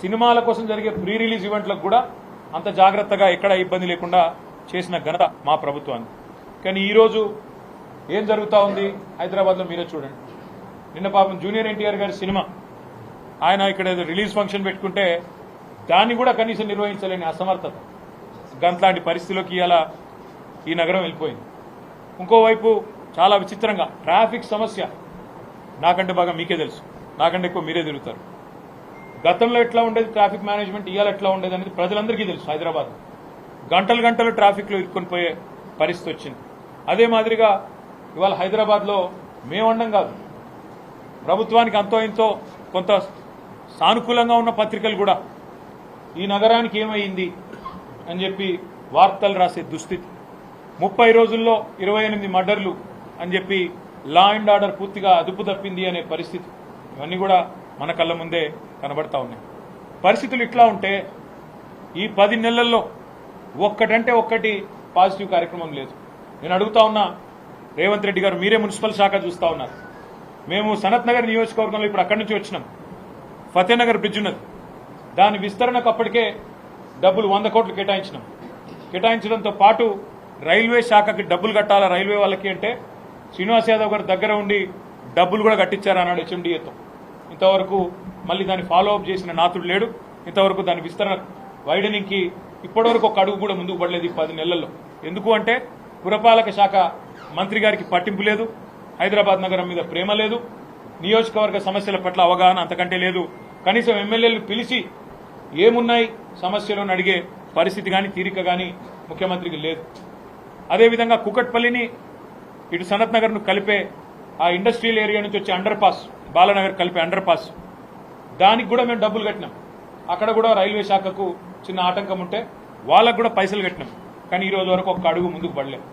సినిమాల కోసం జరిగే ప్రీ రిలీజ్ ఈవెంట్లకు కూడా అంత జాగ్రత్తగా ఎక్కడ ఇబ్బంది లేకుండా చేసిన ఘనత మా ప్రభుత్వానికి కానీ ఈరోజు ఏం జరుగుతూ ఉంది? హైదరాబాద్లో మీరే చూడండి. నిన్న పాపం జూనియర్ ఎన్టీఆర్ గారి సినిమా. ఆయన ఇక్కడ ఏదో రిలీజ్ ఫంక్షన్ పెట్టుకుంటే దాన్ని కూడా కనీసం నిర్వహించలేని అసమర్థత. గంట్లాంటి పరిస్థితిలోకి ఇవాళ ఈ నగరం వెళ్ళిపోయింది. ఇంకోవైపు చాలా విచిత్రంగా ట్రాఫిక్ సమస్య నాకంటే బాగా మీకే తెలుసు. నాకంటే ఎక్కువ మీరే తిరుగుతారు. గతంలో ఎట్లా ఉండేది? ట్రాఫిక్ మేనేజ్మెంట్ ఇవాళ ఎట్లా ఉండేది అనేది ప్రజలందరికీ తెలుసు హైదరాబాద్. గంటలు గంటలు ట్రాఫిక్లో ఇరుక్కొని పోయే పరిస్థితి వచ్చింది. అదే మాదిరిగా ఇవాళ హైదరాబాద్లో మేమండం కాదు. ప్రభుత్వానికి అంతో ఇంతో కొంత సానుకూలంగా ఉన్న పత్రికలు కూడా ఈ నగరానికి ఏమైంది అని చెప్పి వార్తలు రాసే దుస్థితి. ముప్పై రోజుల్లో ఇరవై ఎనిమిది మర్డర్లు అని చెప్పి లా అండ్ ఆర్డర్ పూర్తిగా అదుపు తప్పింది అనే పరిస్థితి. ఇవన్నీ కూడా మన కళ్ళ ముందే కనబడతా ఉన్నాయి. పరిస్థితులు ఇట్లా ఉంటే ఈ పది నెలల్లో ఒక్కటంటే ఒక్కటి పాజిటివ్ కార్యక్రమం లేదు. నేను అడుగుతా ఉన్నా రేవంత్ రెడ్డి గారు మీరే మున్సిపల్ శాఖ చూస్తా ఉన్నారు. మేము సనత్ నగర్ నియోజకవర్గంలో ఇప్పుడు అక్కడి నుంచి వచ్చినాం. ఫతేనగర్ బ్రిడ్జ్ ఉన్నది. దాని విస్తరణకు అప్పటికే డబ్బులు వంద కోట్లు కేటాయించినాం. కేటాయించడంతో పాటు రైల్వే శాఖకి డబ్బులు కట్టాలా రైల్వే వాళ్ళకి అంటే శ్రీనివాస్ యాదవ్ గారు దగ్గర ఉండి డబ్బులు కూడా కట్టించారన్నాడు హెచ్ఎండిఏతో. ఇంతవరకు మళ్ళీ దాన్ని ఫాలో అప్ చేసిన నాతుడు లేడు. ఇంతవరకు దాని విస్తరణ వైడనింగ్కి ఇప్పటివరకు ఒక అడుగు కూడా ముందుకు పడలేదు ఈ పది నెలల్లో. ఎందుకు అంటే పురపాలక శాఖ మంత్రి గారికి పట్టింపు లేదు. హైదరాబాద్ నగరం మీద ప్రేమ లేదు. నియోజకవర్గ సమస్యల పట్ల అవగాహన అంతకంటే లేదు. కనీసం ఎమ్మెల్యేలు పిలిచి ఏమున్నాయి సమస్యలు అడిగే పరిస్థితి కానీ తీరిక కానీ ముఖ్యమంత్రికి లేదు. అదేవిధంగా కుకట్పల్లిని ఇటు సనత్ నగర్ను కలిపే ఆ ఇండస్ట్రియల్ ఏరియా నుంచి వచ్చే అండర్ పాస్ బాలనగర్ కలిపి అండర్ పాస్ దానికి కూడా మేము డబ్బులు కట్టినాం. అక్కడ కూడా రైల్వే శాఖకు చిన్న ఆటంకం ఉంటే వాళ్ళకు కూడా పైసలు కట్టినాం. కానీ ఈ రోజు వరకు ఒక్క అడుగు ముందుకు పడలేదు.